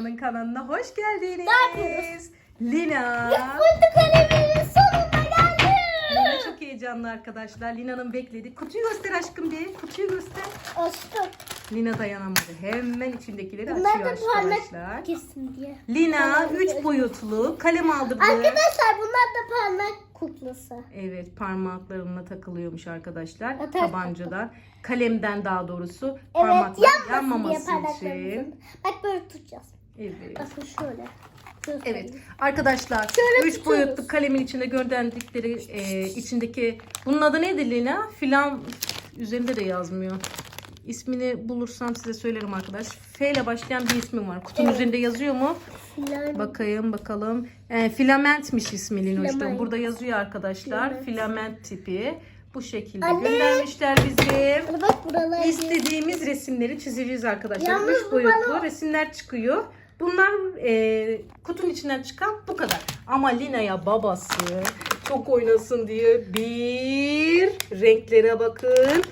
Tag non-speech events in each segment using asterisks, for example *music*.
Lina'nın kanalına hoş geldiniz. Ne yapıyoruz? Lina. Fındık kaleminin sonuna geldim. Lina çok heyecanlı arkadaşlar. Lina'nın beklediği. Kutuyu göster aşkım bir. Kutuyu göster. Açtım. Lina dayanamadı. Hemen içindekileri Bunlar açıyor da parmak arkadaşlar. girsin diye. Lina Parmak 3 girsin. boyutlu kalem aldırdı. Arkadaşlar bunlar da parmak kuklası. Evet parmaklarına takılıyormuş arkadaşlar. Evet, Tabancadan. Kalemden daha doğrusu Evet parmaklar yanmasın, yanmaması diye için. parmaklarımızın. Bak böyle tutacağız. Evet. Bakın şöyle. Evet arkadaşlar Şöyle 3 tutuyoruz. boyutlu kalemin içinde gönderdikleri e, içindeki bunun adı neydi Lina? Filan üzerinde de yazmıyor. İsmini bulursam size söylerim arkadaş. F ile başlayan bir ismi var. Kutunun Evet. üzerinde yazıyor mu? Filan. Bakayım bakalım. E, filamentmiş ismi Linoş'tan. Filament. Burada yazıyor arkadaşlar. Filament. Tipi. Bu şekilde Anne. göndermişler. Hadi bak buralar. İstediğimiz resimleri çizeceğiz arkadaşlar. Yalnız Üç bu boyutlu bana- resimler çıkıyor. Bunlar e, kutunun içinden çıkan bu kadar. Ama Lina'ya babası çok oynasın diye bir renklere bakın.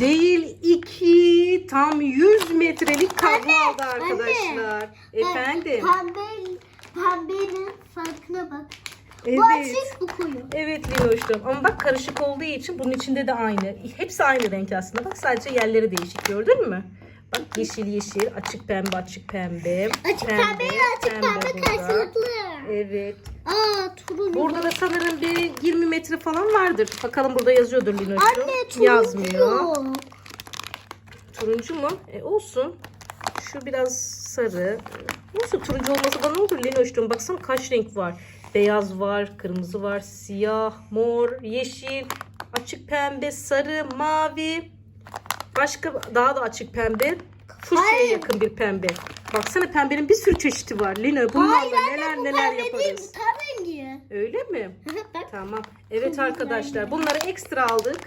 Değil iki tam 100 metrelik kablo aldı anne. arkadaşlar. Efendim. Pembe, pembenin farkına bak. Evet. Bu açık bu koyu. Evet Linoş'tum. Ama bak karışık olduğu için bunun içinde de aynı. Hepsi aynı renk aslında. Bak sadece yerleri değişik gördün mü? Bak yeşil yeşil, açık pembe, açık pembe. Açık pembe ile açık pembe burada. karşılıklı. Evet. Aa turuncu. Burada da sanırım bir 20 metre falan vardır. Bakalım burada yazıyordur Linoş'tum. Anne turuncu. Yazmıyor. Turuncu mu? E olsun. Şu biraz sarı. Nasıl turuncu olması bana olur Linoş'tum? Baksana kaç renk var. Beyaz var, kırmızı var, siyah, mor, yeşil, açık pembe, sarı, mavi. Başka daha da açık pembe. Fuşya'ya Hayır. yakın bir pembe. Baksana pembenin bir sürü çeşidi var. Lina bunlarla neler bu neler pembe yaparız. Değil, bu tam rengi. Öyle mi? bak. *laughs* Tamam. Evet arkadaşlar bunları ekstra aldık.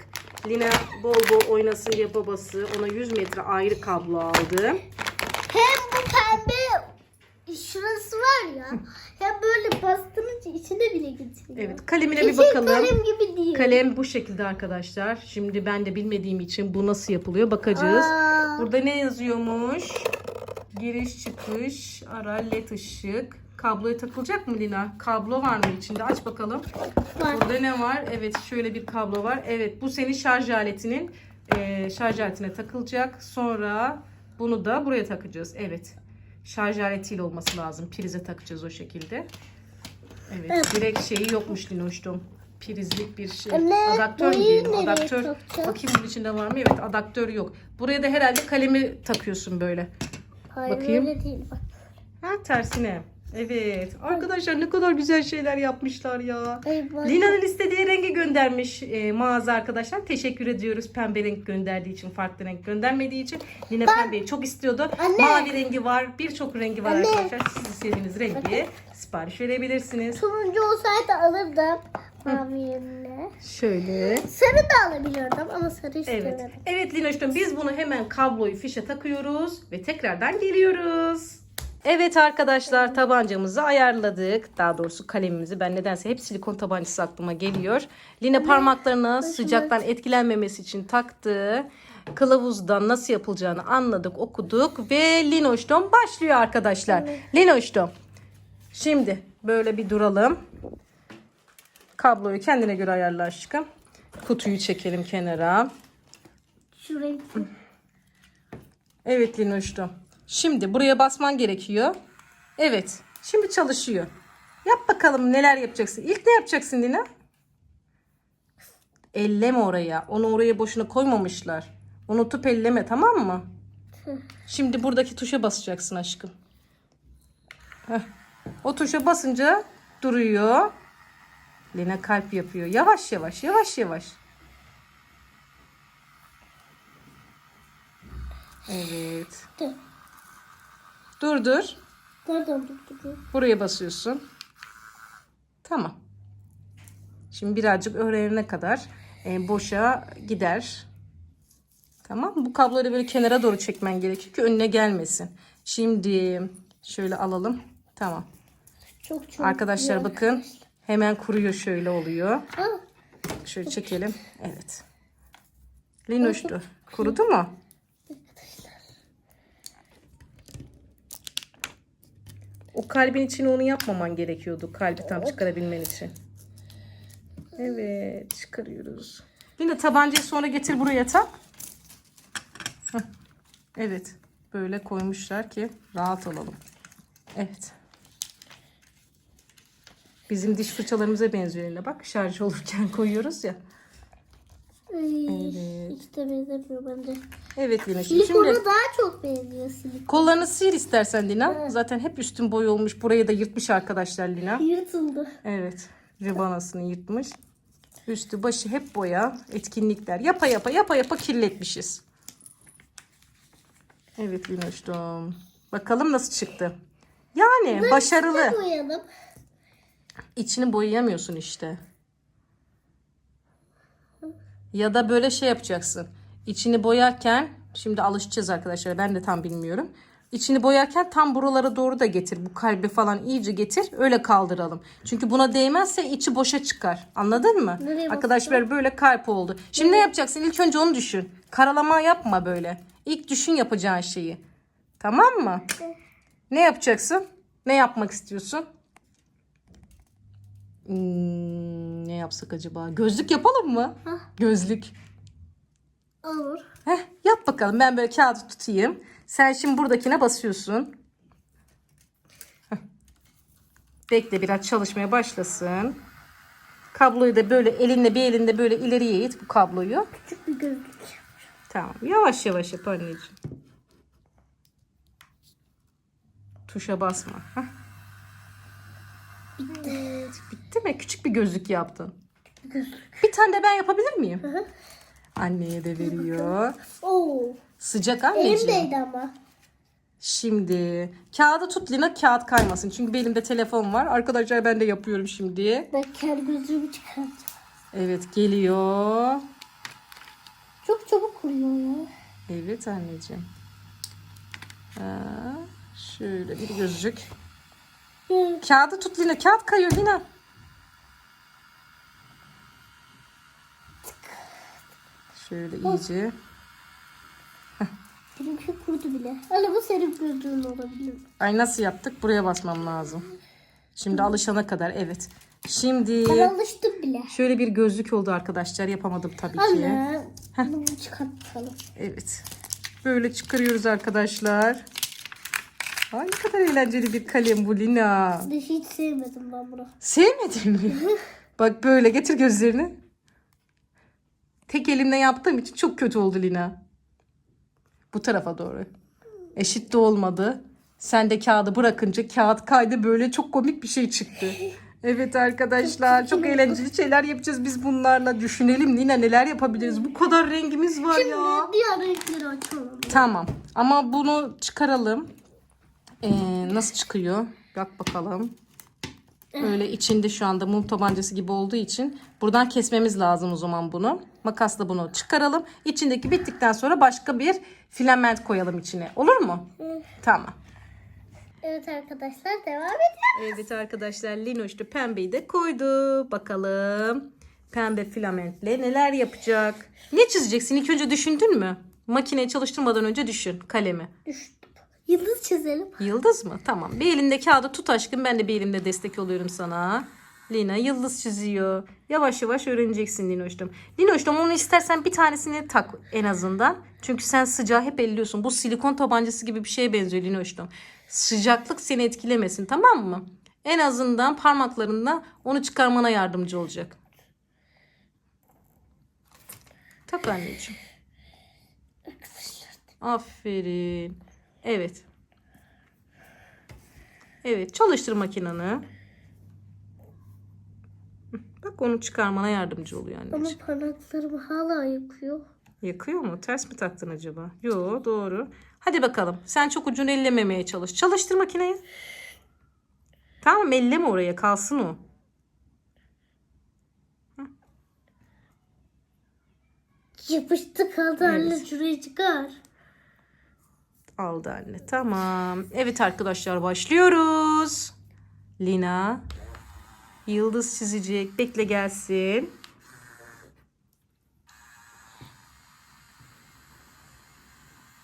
Lina bol bol oynasın diye babası ona 100 metre ayrı kablo aldı. Hem şurası var ya. hem böyle bastırınca içine bile getiriyor. Evet kalemine bir bakalım. kalem gibi değil. Kalem bu şekilde arkadaşlar. Şimdi ben de bilmediğim için bu nasıl yapılıyor bakacağız. Aa. Burada ne yazıyormuş? Giriş çıkış ara led ışık. Kabloya takılacak mı Lina? Kablo var mı içinde? Aç bakalım. Var. Burada ne var? Evet şöyle bir kablo var. Evet bu senin şarj aletinin e, şarj aletine takılacak. Sonra bunu da buraya takacağız. Evet. Şarj aletiyle olması lazım. Prize takacağız o şekilde. Evet. Direkt şeyi yokmuş Linoş'tum. Prizlik bir şey. Anne, Adaptör neyi diyelim. nereye Adaptör. Bakayım bunun içinde var mı? Evet adaptör yok. Buraya da herhalde kalemi takıyorsun böyle. Hayır Bakayım. öyle değil bak. Ha tersine. Evet. Arkadaşlar ne kadar güzel şeyler yapmışlar ya. Lina'nın istediği rengi göndermiş e, mağaza arkadaşlar. Teşekkür ediyoruz pembe renk gönderdiği için, farklı renk göndermediği için. Lina pembeyi çok istiyordu. Anne. Mavi rengi var, birçok rengi var Anne. arkadaşlar. Siz istediğiniz rengi sipariş verebilirsiniz. Turuncu olsaydı alırdım. Mavi yerine. Şöyle. Sarı da alabiliyordum ama sarı Evet. istemedim. Evet Linoş'tum biz bunu hemen kabloyu fişe takıyoruz ve tekrardan geliyoruz. Evet arkadaşlar tabancamızı ayarladık. Daha doğrusu kalemimizi. Ben nedense hep silikon tabancası aklıma geliyor. Lina parmaklarına sıcaktan etkilenmemesi için taktı. Kılavuzdan nasıl yapılacağını anladık, okuduk ve Linoş'tum başlıyor arkadaşlar. Linoş'tum. Şimdi böyle bir duralım. Kabloyu kendine göre ayarla aşkım. Kutuyu çekelim kenara. Şu renk. Evet Linoş'tum. Şimdi buraya basman gerekiyor. Evet. Şimdi çalışıyor. Yap bakalım neler yapacaksın. İlk ne yapacaksın Lina? Elleme oraya. Onu oraya boşuna koymamışlar. Unutup elleme tamam mı? Şimdi buradaki tuşa basacaksın aşkım. Heh. O tuşa basınca duruyor. Lina kalp yapıyor. Yavaş yavaş yavaş yavaş. Evet. Dur. Dur dur. Nereden dur dur dur. Buraya basıyorsun. Tamam. Şimdi birazcık öğrenene kadar e, boşa gider. Tamam. Bu kabloları böyle kenara doğru çekmen gerekiyor ki önüne gelmesin. Şimdi şöyle alalım. Tamam. Çok çok. Arkadaşlar güzel. bakın. Hemen kuruyor şöyle oluyor. Şöyle çekelim. Evet. Linoştu. Kurudu mu? O kalbin içine onu yapmaman gerekiyordu. Kalbi tam çıkarabilmen için. Evet çıkarıyoruz. Yine tabancayı sonra getir buraya tak. Heh. Evet. Böyle koymuşlar ki rahat olalım. Evet. Bizim diş fırçalarımıza benziyor bak. Şarj olurken *laughs* koyuyoruz ya. Evet. Hiç de benzemiyor bence. Evet Lina. Silikona Şimdi daha çok benziyor silikon. kollarını sıyır istersen Lina. Zaten hep üstün boy olmuş. Burayı da yırtmış arkadaşlar Lina. Yırtıldı. Evet. Ribanasını yırtmış. Üstü başı hep boya. Etkinlikler. Yapa yapa yapa yapa kirletmişiz. Evet Linoş'tum. Bakalım nasıl çıktı. Yani başarılı. Koyalım. İçini boyayamıyorsun işte. Ya da böyle şey yapacaksın. İçini boyarken şimdi alışacağız arkadaşlar. Ben de tam bilmiyorum. İçini boyarken tam buralara doğru da getir. Bu kalbi falan iyice getir. Öyle kaldıralım. Çünkü buna değmezse içi boşa çıkar. Anladın mı? Nereye Arkadaşlar böyle kalp oldu. Şimdi ne yapacaksın? İlk önce onu düşün. Karalama yapma böyle. İlk düşün yapacağın şeyi. Tamam mı? Ne yapacaksın? Ne yapmak istiyorsun? Hmm, ne yapsak acaba? Gözlük yapalım mı? Hah. Gözlük. Olur. Heh, yap bakalım. Ben böyle kağıdı tutayım. Sen şimdi buradakine basıyorsun. Heh. Bekle biraz çalışmaya başlasın. Kabloyu da böyle elinle bir elinde böyle ileriye it bu kabloyu. Küçük bir gözlük. Tamam. Yavaş yavaş yap anneciğim. Tuşa basma. Heh. Evet, bitti mi? Küçük bir gözlük yaptın. Bir gözlük. Bir tane de ben yapabilir miyim? hı. Anneye de veriyor. Oo. Sıcak anneciğim. Elimdeydi ama. Şimdi kağıdı tut Lina kağıt kaymasın. Çünkü benim telefon var. Arkadaşlar ben de yapıyorum şimdi. Ben kendi gözlüğümü çıkartacağım. Evet geliyor. Çok çabuk kuruyor ya. Evet anneciğim. Ha, şöyle bir gözlük. Hı. Kağıdı tut Lina. Kağıt kayıyor Lina. Şöyle iyice. Benimki kurdu bile. Anne bu senin gözlüğün olabilir. Ay nasıl yaptık? Buraya basmam lazım. Şimdi alışana kadar evet. Şimdi Ben alıştım bile. şöyle bir gözlük oldu arkadaşlar. Yapamadım tabii ki. Anne. Bunu çıkartalım. Evet. Böyle çıkarıyoruz arkadaşlar. Ay ne kadar eğlenceli bir kalem bu Lina. Hiç sevmedim ben bunu. Sevmedin mi? *laughs* Bak böyle getir gözlerini. Tek elimle yaptığım için çok kötü oldu Lina. Bu tarafa doğru. Eşit de olmadı. Sen de kağıdı bırakınca kağıt kaydı böyle çok komik bir şey çıktı. *laughs* Evet arkadaşlar çok eğlenceli şeyler yapacağız biz bunlarla. Düşünelim Lina neler yapabiliriz. Bu kadar rengimiz var ya. Diğer renkleri açalım. Tamam. Ama bunu çıkaralım. Ee, nasıl çıkıyor? Bak bakalım. Öyle içinde şu anda mum tabancası gibi olduğu için buradan kesmemiz lazım o zaman bunu. Makasla bunu çıkaralım. İçindeki bittikten sonra başka bir filament koyalım içine. Olur mu? Tamam. Evet arkadaşlar devam edelim. Evet arkadaşlar Linoş da pembeyi de koydu. Bakalım pembe filamentle neler yapacak? Ne çizeceksin? İlk önce düşündün mü? Makineyi çalıştırmadan önce düşün kalemi. Düştüm. Yıldız çizelim. Yıldız mı? Tamam. Bir elinde kağıdı tut aşkım. Ben de bir elimde destek oluyorum sana. Lina yıldız çiziyor. Yavaş yavaş öğreneceksin Linoş'tum. Linoş'tum onu istersen bir tanesini tak en azından. Çünkü sen sıcağı hep elliyorsun. Bu silikon tabancası gibi bir şeye benziyor Linoş'tum. Sıcaklık seni etkilemesin tamam mı? En azından parmaklarında onu çıkarmana yardımcı olacak. Tak anneciğim. Aferin. Evet. Evet çalıştır makinanı. Bak onu çıkarmana yardımcı oluyor Ama anneciğim. parmaklarım hala yakıyor. Yakıyor mu? Ters mi taktın acaba? Yo doğru. Hadi bakalım. Sen çok ucunu ellememeye çalış. Çalıştır makineyi. Tamam elleme oraya kalsın o. Yapıştı kaldı anne şurayı çıkar. Aldı anne. Tamam. Evet arkadaşlar başlıyoruz. Lina yıldız çizecek. Bekle gelsin.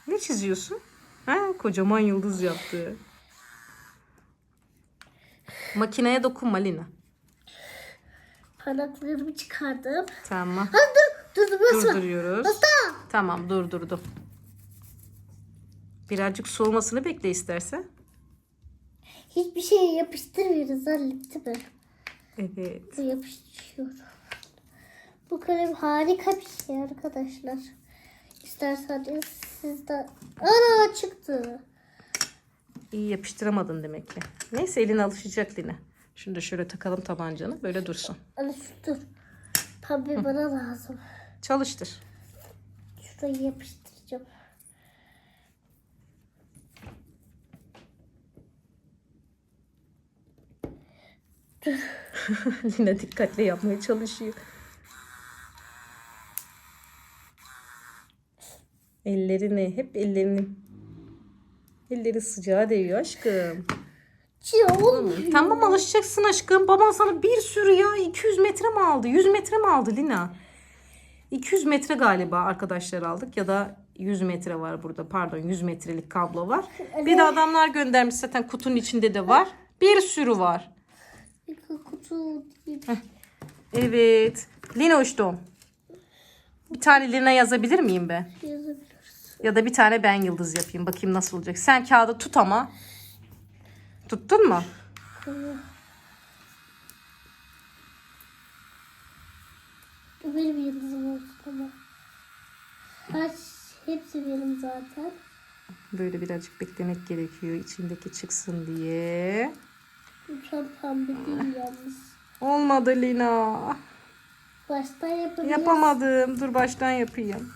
Ne çiziyorsun? Ha, kocaman yıldız yaptı. Makineye dokunma Lina. Parmaklarımı çıkardım. Tamam. Ha dur. Dur dur basma. Durduruyoruz. Basma. Tamam durdurdum. Birazcık soğumasını bekle istersen. Hiçbir şey yapıştırmıyoruz halletti mi? Evet. Bu yapıştırıyor. Bu kalem harika bir şey arkadaşlar. İsterseniz siz de... Ana çıktı. İyi yapıştıramadın demek ki. Neyse elin alışacak Lina. Şunu da şöyle takalım tabancanı. Böyle dursun. Dur. Pembe bana lazım. Çalıştır. Şurayı yapıştıracağım. *laughs* Lina dikkatli yapmaya çalışıyor. Ellerini, hep ellerini. Elleri sıcağa değiyor aşkım. Olmuyor. Tamam alışacaksın aşkım. Baban sana bir sürü ya 200 metre mi aldı? 100 metre mi aldı Lina? 200 metre galiba arkadaşlar aldık ya da 100 metre var burada. Pardon 100 metrelik kablo var. Bir de adamlar göndermiş zaten kutunun içinde de var. Bir sürü var. Kutu gibi. Evet. Lina uçtum. Bir tane Lina yazabilir miyim ben? yazabiliriz. Ya da bir tane ben yıldız yapayım. Bakayım nasıl olacak. Sen kağıdı tut ama. Tuttun mu? Benim yıldızım olsun ama. Kaç hepsi benim zaten. Böyle birazcık beklemek gerekiyor. içindeki çıksın diye. Lütfen pembe değil yalnız. Olmadı Lina. Baştan yapabiliriz. Yapamadım. Dur baştan yapayım.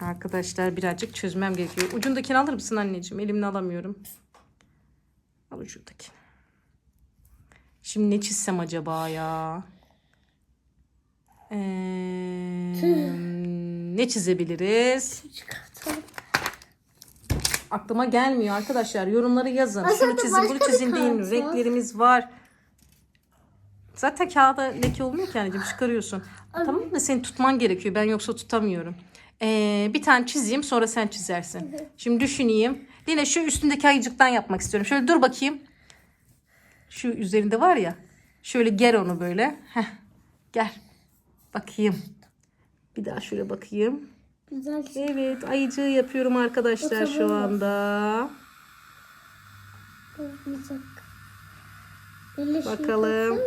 Arkadaşlar birazcık çözmem gerekiyor. Ucundakini alır mısın anneciğim? Elimle alamıyorum. Al ucundakini. Şimdi ne çizsem acaba ya? Ee, ne çizebiliriz? Çıkartalım. Aklıma gelmiyor arkadaşlar. Yorumları yazın. Aslında Şunu çizin, bunu çizin deyin. Renklerimiz var. Zaten kağıda leke olmuyor ki anneciğim. Çıkarıyorsun. Tamam mı? Senin tutman gerekiyor. Ben yoksa tutamıyorum. Ee, bir tane çizeyim sonra sen çizersin. Şimdi düşüneyim. Yine şu üstündeki ayıcıktan yapmak istiyorum. Şöyle dur bakayım. Şu üzerinde var ya. Şöyle ger onu böyle. Heh. Gel. Bakayım. Bir daha şöyle bakayım. Güzel. Evet ayıcığı yapıyorum arkadaşlar şu anda. Olmayacak. Şey Bakalım.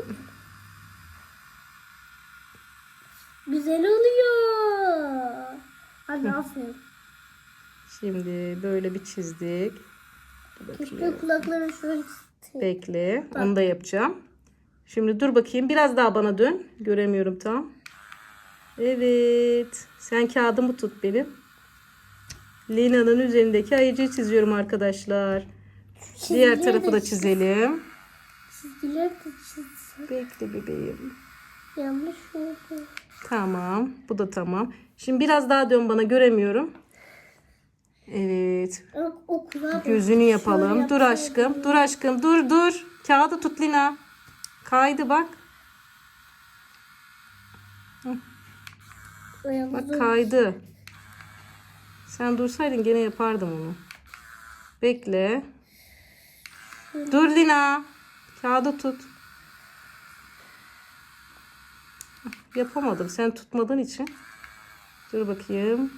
Güzel oluyor. Hadi aferin. Şimdi böyle bir çizdik. Keşke kulakları şöyle. Bekle. Onu da yapacağım. Şimdi dur bakayım. Biraz daha bana dön. Göremiyorum tam. Evet. Sen kağıdımı tut benim. Lina'nın üzerindeki ayıcıyı çiziyorum arkadaşlar. Diğer Çizgileri tarafı de da çiz- çizelim. Çizgileri de çizsem. Bekle bebeğim. Yanlış oldu. Tamam. Bu da tamam. Şimdi biraz daha dön bana göremiyorum. Evet. Bak o kulağa bak. Gözünü yapalım. Dur aşkım. Dur aşkım. Dur dur. Kağıdı tut Lina. Kaydı bak. O yalnız Bak kaydı. Sen dursaydın gene yapardım onu. Bekle. Dur Lina. Kağıdı tut. Yapamadım. Sen tutmadığın için. Dur bakayım.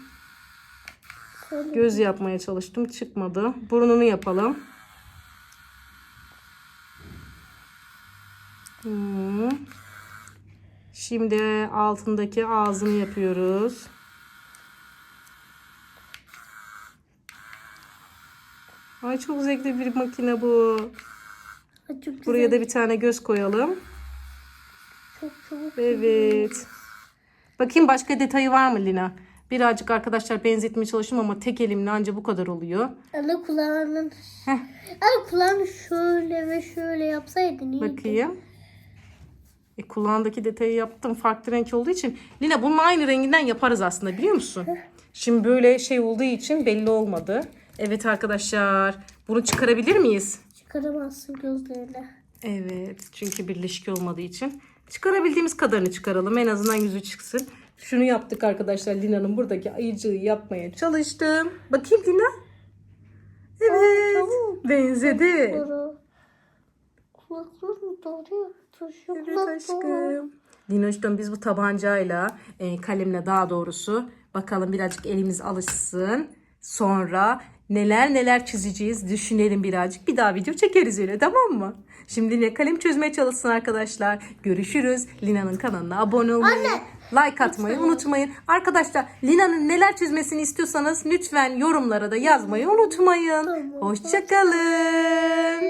Göz yapmaya çalıştım. Çıkmadı. Burnunu yapalım. Hmm. Şimdi altındaki ağzını yapıyoruz. Ay çok zevkli bir makine bu. Ay, çok güzel. Buraya da bir tane göz koyalım. Çok çabuk. Evet. Bakayım başka detayı var mı Lina? Birazcık arkadaşlar benzetmeye çalıştım ama tek elimle anca bu kadar oluyor. Ana kulağının. Heh. Ana kulağını şöyle ve şöyle yapsaydın iyiydi. Bakayım. E, kulağındaki detayı yaptım. Farklı renk olduğu için. Lina bunun aynı renginden yaparız aslında biliyor musun? Şimdi böyle şey olduğu için belli olmadı. Evet arkadaşlar. Bunu çıkarabilir miyiz? Çıkaramazsın gözlerini. Evet. Çünkü birleşik olmadığı için. Çıkarabildiğimiz kadarını çıkaralım. En azından yüzü çıksın. Şunu yaptık arkadaşlar. Lina'nın buradaki ayıcığı yapmaya çalıştım. Bakayım Lina. Evet. çabuk. Benzedi. Doğru. Kulaklarım doluyor. Evet aşkım. Dinoş'tan biz bu tabancayla, e, kalemle daha doğrusu bakalım birazcık elimiz alışsın. Sonra neler neler çizeceğiz düşünelim birazcık. Bir daha video çekeriz öyle tamam mı? Şimdi Lina kalem çözmeye çalışsın arkadaşlar. Görüşürüz. Lina'nın kanalına abone olmayı, like atmayı unutmayın. Arkadaşlar Lina'nın neler çizmesini istiyorsanız lütfen yorumlara da yazmayı unutmayın. Tamam. Hoşçakalın.